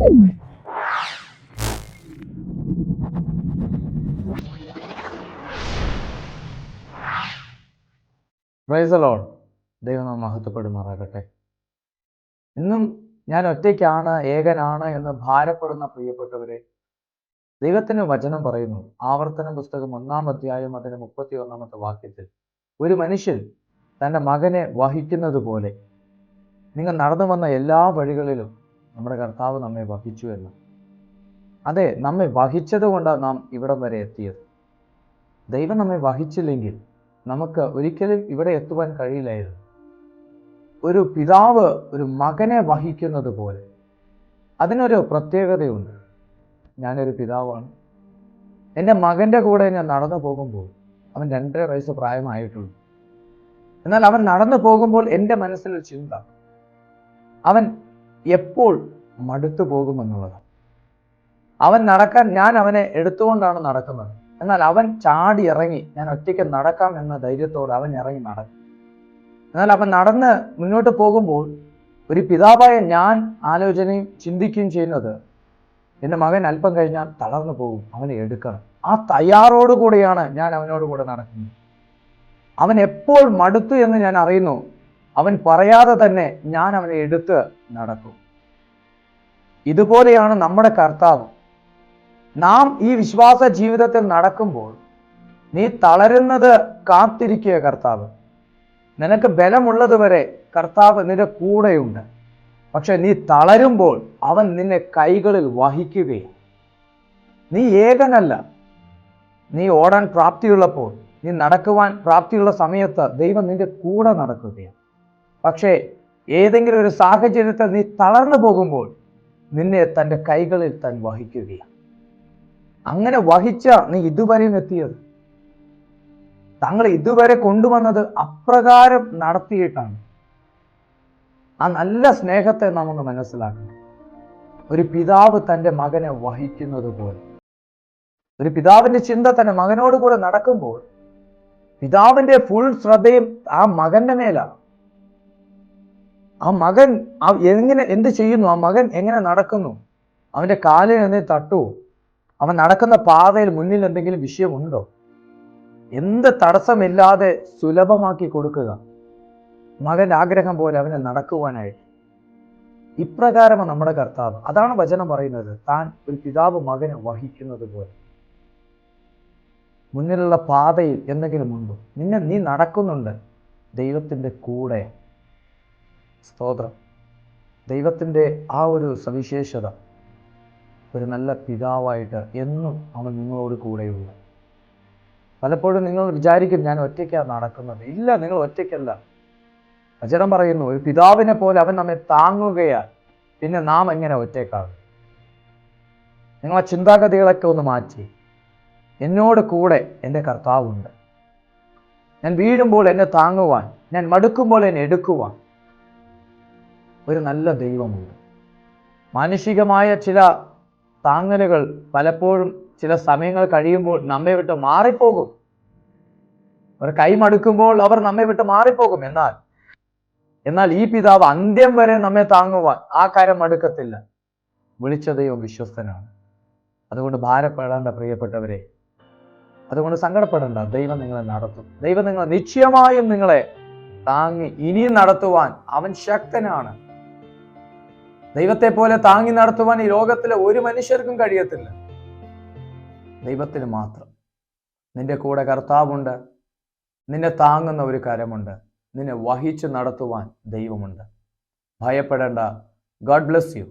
പ്രൈസലോൺ ദൈവം നാം മഹത്വപ്പെടുമാറാകട്ടെ. ഇന്നും ഞാൻ ഒറ്റയ്ക്കാണ് ഏകനാണ് എന്ന് ഭാരപ്പെടുന്ന പ്രിയപ്പെട്ടവരെ ദൈവത്തിന് വചനം പറയുന്നു. ആവർത്തന പുസ്തകം ഒന്നാം അധ്യായം അതിന് മുപ്പത്തി ഒന്നാമത്തെ വാക്യത്തിൽ. ഒരു മനുഷ്യൻ തന്റെ മകനെ വഹിക്കുന്നത് പോലെ നിങ്ങൾ നടന്നു വന്ന എല്ലാ വഴികളിലും നമ്മുടെ കർത്താവ് നമ്മെ വഹിച്ചു എന്ന്. അതെ നമ്മെ വഹിച്ചത് കൊണ്ടാണ് നാം ഇവിടം വരെ എത്തിയത്. ദൈവം നമ്മെ വഹിച്ചില്ലെങ്കിൽ നമുക്ക് ഒരിക്കലും ഇവിടെ എത്തുവാൻ കഴിയില്ലായിരുന്നു. ഒരു പിതാവ് ഒരു മകനെ വഹിക്കുന്നത് പോലെ. അതിനൊരു പ്രത്യേകതയുണ്ട്. ഞാനൊരു പിതാവാണ്. എന്റെ മകന്റെ കൂടെ ഞാൻ നടന്നു പോകുമ്പോൾ അവൻ രണ്ടര വയസ്സ് പ്രായമായിട്ടുള്ളൂ. എന്നാൽ അവൻ നടന്നു പോകുമ്പോൾ എന്റെ മനസ്സിൽ ചിന്ത. അവൻ എപ്പോൾ മടുത്തു പോകുമെന്നുള്ളത് അവൻ നടക്കാൻ ഞാൻ അവനെ എടുത്തുകൊണ്ടാണ് നടക്കുന്നത്. എന്നാൽ അവൻ ചാടി ഇറങ്ങി ഞാൻ ഒറ്റയ്ക്ക് നടക്കാം എന്ന ധൈര്യത്തോടെ അവൻ ഇറങ്ങി നടക്കും. എന്നാൽ അവൻ നടന്ന് മുന്നോട്ട് പോകുമ്പോൾ ഒരു പിതാവായ ഞാൻ ആലോചനയും ചിന്തിക്കുകയും ചെയ്യുന്നത് എന്റെ മകൻ അല്പം കഴിഞ്ഞാൽ തളർന്നു പോകും അവനെ എടുക്കണം. ആ തയ്യാറോടുകൂടിയാണ് ഞാൻ അവനോട് കൂടെ നടക്കുന്നത്. അവൻ എപ്പോൾ മടുത്തു എന്ന് ഞാൻ അറിയുന്നു. അവൻ പറയാതെ തന്നെ ഞാൻ അവനെ എടുത്ത് നടക്കും. ഇതുപോലെയാണ് നമ്മുടെ കർത്താവ്. നാം ഈ വിശ്വാസ ജീവിതത്തിൽ നടക്കുമ്പോൾ നീ തളരുന്നത് കാത്തിരിക്കുക കർത്താവ്. നിനക്ക് ബലമുള്ളത് വരെ കർത്താവ് നിന്റെ കൂടെയുണ്ട്. പക്ഷെ നീ തളരുമ്പോൾ അവൻ നിന്നെ കൈകളിൽ വഹിക്കുകയും നീ ഏകനല്ല. നീ ഓടാൻ പ്രാപ്തിയുള്ളപ്പോൾ നീ നടക്കുവാൻ പ്രാപ്തിയുള്ള സമയത്ത് ദൈവം നിന്റെ കൂടെ നടക്കുകയാണ്. പക്ഷേ ഏതെങ്കിലും ഒരു സാഹചര്യത്തിൽ നീ തളർന്നു പോകുമ്പോൾ നിന്നെ തന്റെ കൈകളിൽ താൻ വഹിക്കുകയാണ്. അങ്ങനെ വഹിച്ച നീ ഇതുവരെയും എത്തിയത്? തങ്ങൾ ഇതുവരെ കൊണ്ടുവന്നത് അപ്രകാരം നടത്തിയിട്ടാണ്. ആ നല്ല സ്നേഹത്തെ നമുക്ക് മനസ്സിലാക്കണം. ഒരു പിതാവ് തന്റെ മകനെ വഹിക്കുന്നത് പോലെ. ഒരു പിതാവിന്റെ ചിന്ത തന്റെ മകനോട് കൂടെ നടക്കുമ്പോൾ പിതാവിന്റെ ഫുൾ ശ്രദ്ധയും ആ മകന്റെ മേലാണ്. ആ മകൻ എങ്ങനെ എന്ത് ചെയ്യുന്നു? ആ മകൻ എങ്ങനെ നടക്കുന്നു? അവന്റെ കാലിൽ തട്ടു. തട്ടുവോ അവൻ നടക്കുന്ന പാതയിൽ മുന്നിൽ എന്തെങ്കിലും വിഷയമുണ്ടോ? എന്ത് തടസ്സമില്ലാതെ സുലഭമാക്കി കൊടുക്കുക. മകന്റെ ആഗ്രഹം പോലെ അവനെ നടക്കുവാനായി. ഇപ്രകാരമാണ് നമ്മുടെ കർത്താവ്. അതാണ് വചനം പറയുന്നത്. താൻ ഒരു പിതാവ് മകനെ വഹിക്കുന്നത് പോലെ. മുന്നിലുള്ള പാതയിൽ എന്തെങ്കിലും ഉണ്ടോ? നിന്നെ നീ നടക്കുന്നുണ്ട്. ദൈവത്തിന്റെ കൂടെ. സ്തോത്രം. ദൈവത്തിന്റെ ആ ഒരു സവിശേഷത ഒരു നല്ല പിതാവായിട്ട് എന്നും അവൻ നിങ്ങളോട് കൂടെയുണ്ട്. പലപ്പോഴും നിങ്ങൾ വിചാരിക്കും ഞാൻ ഒറ്റയ്ക്കാണ് നടക്കുന്നത്. ഇല്ല നിങ്ങൾ ഒറ്റയ്ക്കല്ല. വചനം പറയുന്നു ഒരു പിതാവിനെ പോലെ അവൻ നമ്മെ താങ്ങുകയാൽ പിന്നെ നാം എങ്ങനെ ഒറ്റയ്ക്കാകും? നിങ്ങൾ ആ ചിന്താഗതികളൊക്കെ ഒന്ന് മാറ്റി. എന്നോട് കൂടെ എന്റെ കർത്താവുണ്ട്. ഞാൻ വീഴുമ്പോൾ എന്നെ താങ്ങുവാൻ ഞാൻ മടുക്കുമ്പോൾ എന്നെ എടുക്കുവാൻ ഒരു നല്ല ദൈവമുണ്ട്. മാനുഷികമായ ചില താങ്ങലുകൾ പലപ്പോഴും ചില സമയങ്ങൾ കഴിയുമ്പോൾ നമ്മെ വിട്ട് മാറിപ്പോകും. അവർ കൈമടുക്കുമ്പോൾ അവർ നമ്മെ വിട്ട് മാറിപ്പോകും എന്നാൽ എന്നാൽ ഈ പിതാവ് അന്ത്യം വരെ നമ്മെ താങ്ങുവാൻ ആ കാര്യം മടുക്കത്തില്ല. വിളിച്ച ദൈവം വിശ്വസ്തനാണ്. അതുകൊണ്ട് ഭാരപ്പെടേണ്ട പ്രിയപ്പെട്ടവരെ അതുകൊണ്ട് സങ്കടപ്പെടേണ്ട. ദൈവം നിങ്ങളെ നടത്തും. ദൈവം നിങ്ങളെ നിശ്ചയമായും നിങ്ങളെ താങ്ങി ഇനിയും നടത്തുവാൻ അവൻ ശക്തനാണ്. ദൈവത്തെ പോലെ താങ്ങി നടത്തുവാൻ ഈ ലോകത്തിലെ ഒരു മനുഷ്യർക്കും കഴിയത്തില്ല. ദൈവത്തിന് മാത്രം. നിന്റെ കൂടെ കർത്താവുണ്ട്. നിന്നെ താങ്ങുന്ന ഒരു കരമുണ്ട്. നിന്നെ വഹിച്ചു നടത്തുവാൻ ദൈവമുണ്ട്. ഭയപ്പെടേണ്ട. God bless you